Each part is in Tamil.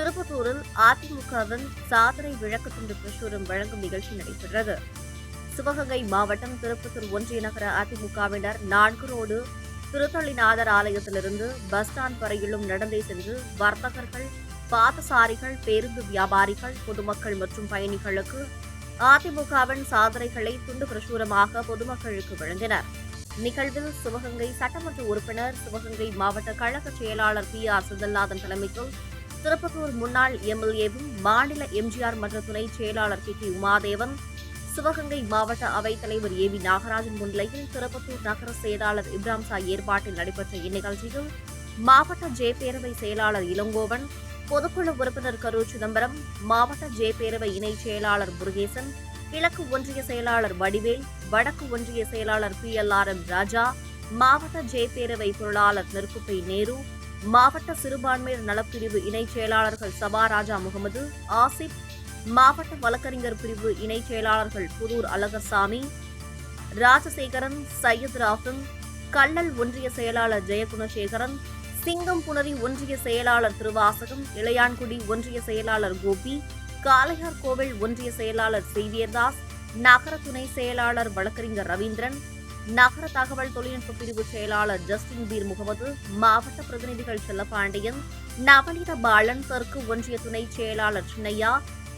திருப்பத்தூரில் அதிமுகவின் சாதனை விளக்கத்துண்டு பிரசுரம் வழங்கும் நிகழ்ச்சி நடைபெற்றது. சிவகங்கை மாவட்டம் திருப்பத்தூர் ஒன்றிய நகர அதிமுகவினர் நான்கு ரோடு திருத்தளிநாதர் ஆலயத்திலிருந்து பஸ் ஸ்டாண்ட் வரையிலும் நடந்தே சென்று வர்த்தகர்கள் பாதசாரிகள் பேருந்து வியாபாரிகள் பொதுமக்கள் மற்றும் பயணிகளுக்கு அதிமுகவின் சாதனைகளை துண்டு பிரசுரமாக பொதுமக்களுக்கு வழங்கினர். நிகழ்வில் சிவகங்கை சட்டமன்ற உறுப்பினர் சிவகங்கை மாவட்ட கழக செயலாளர் பி ஆர் சிதல்நாதன் தலைமையில் திருப்பத்தூர் முன்னாள் எம்எல்ஏவும் மாநில எம்ஜிஆர் மன்ற துணை செயலாளர் கே டி உமாதேவன் சிவகங்கை மாவட்ட அவைத் தலைவர் ஏ வி நாகராஜன் முன்னிலையில் திருப்பத்தூர் நகர செயலாளர் இப்ராம் சா ஏற்பாட்டில் நடைபெற்ற இந்நிகழ்ச்சியில் மாவட்ட ஜே பேரவை செயலாளர் இளங்கோவன் பொதுக்குழு உறுப்பினர் கரூர் சிதம்பரம் மாவட்ட ஜே பேரவை இணைச் செயலாளர் முருகேசன் கிழக்கு ஒன்றிய செயலாளர் வடிவேல் வடக்கு ஒன்றிய செயலாளர் P L R M Raja மாவட்ட ஜே பேரவை பொருளாளர் நெருக்குப்பை நேரு மாவட்ட சிறுபான்மையர் நலப்பிரிவு இணைச் செயலாளர்கள் சபாராஜா முகமது ஆசிப் மாவட்ட வழக்கறிஞர் பிரிவு இணைச் செயலாளர்கள் புதூர் அழகர்சாமி ராஜசேகரன் சையத் ராசன் கள்ளல் ஒன்றிய செயலாளர் ஜெயகுணசேகரன் சிங்கம் புனரி ஒன்றிய செயலாளர் திருவாசகம் இளையான்குடி ஒன்றிய செயலாளர் கோபி காளையார் கோவில் ஒன்றிய செயலாளர் சேவியர்தாஸ் நகர துணை செயலாளர் வழக்கறிஞர் ரவீந்திரன் நகர தகவல் தொழில்நுட்ப பிரிவு செயலாளர் ஜஸ்டின் பீர் முகமது மாவட்ட பிரதிநிதிகள் செல்லப்பாண்டியன் நவநீத பாலன் தெற்கு ஒன்றிய துணை செயலாளர் சின்னையா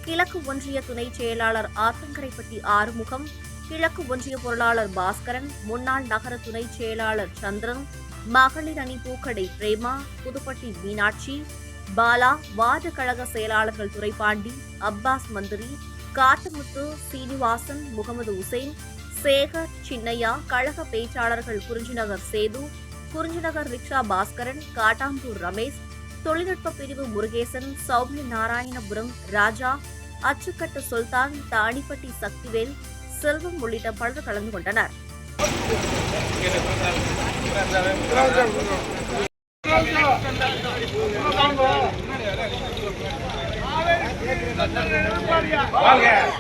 கிழக்கு ஒன்றிய துணை செயலாளர் ஆத்தங்கரைப்பட்டி ஆறுமுகம் கிழக்கு ஒன்றிய பொருளாளர் பாஸ்கரன் முன்னாள் நகர துணை செயலாளர் சந்திரன் மகளிர் அணி பூக்கடை பிரேமா புதுப்பட்டி மீனாட்சி பாலா வார்டு கழக செயலாளர்கள் துரைபாண்டி அப்பாஸ் மந்திரி காட்டுமுத்து சீனிவாசன் முகமது உசேன் சேகர் சின்னையா கழக பேச்சாளர்கள் குறிஞ்சிநகர் சேது குறிஞ்சிநகர் ரிக்ஷா பாஸ்கரன் காட்டாம்பூர் ரமேஷ் தொழில்நுட்ப பிரிவு முருகேசன் சௌமிய நாராயணபுரம் ராஜா அச்சுக்கட்டு சுல்தான் தாணிப்பட்டி சக்திவேல் செல்வம் உள்ளிட்ட பலர் கலந்து கொண்டனர்.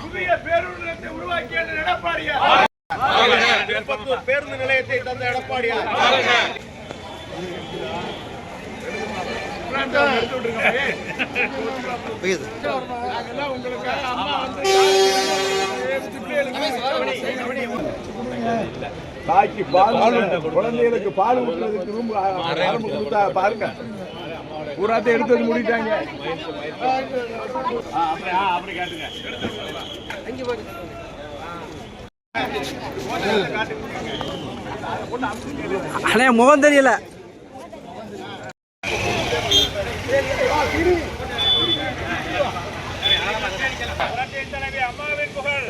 புதிய பேருந்து உருவாக்கிய எடப்பாடியா திருப்பத்தூர் பேருந்து நிலையத்தை தந்த எடப்பாடியார். உங்களுக்காக அம்மா வந்து தாய்க்கு பால் குழந்தைகளுக்கு பால் ஊற்றுறதுக்கு ரூம் ஆரம்பம் கொடுத்தா பாருங்க. பூராத்தை எடுத்து முடிட்டாங்க. அப்படி காட்டுங்க. அண்ணே முகம் தெரியல. புரட்சித் இருந்த ஆட்சி புகழ்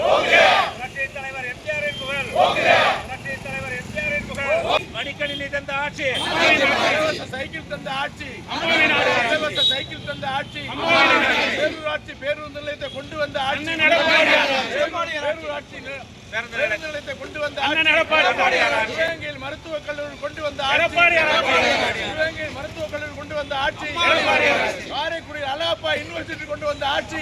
புரட்சித் தலைவர் எம்ஜிஆரின் புகழ் புரட்சித் தலைவர் எம்ஜிஆரின் புகழ் மடிக்கணினி தந்த ஆட்சி இலவச சைக்கிள் தந்த ஆட்சி இலவச சைக்கிள் தந்த ஆட்சி பேரூராட்சி பேருந்து நிலையத்தை கொண்டு வந்த ஆட்சி நிலையத்தை கொண்டு வந்த சிவகங்கையில் மருத்துவக் கல்லூரி கொண்டு வந்த சிவகங்கையில் மருத்துவக் கல்லூரி கொண்டு வந்த ஆட்சி. காரைக்குடி அலாப்பா யூனிவர்சிட்டி கொண்டு வந்த ஆட்சி.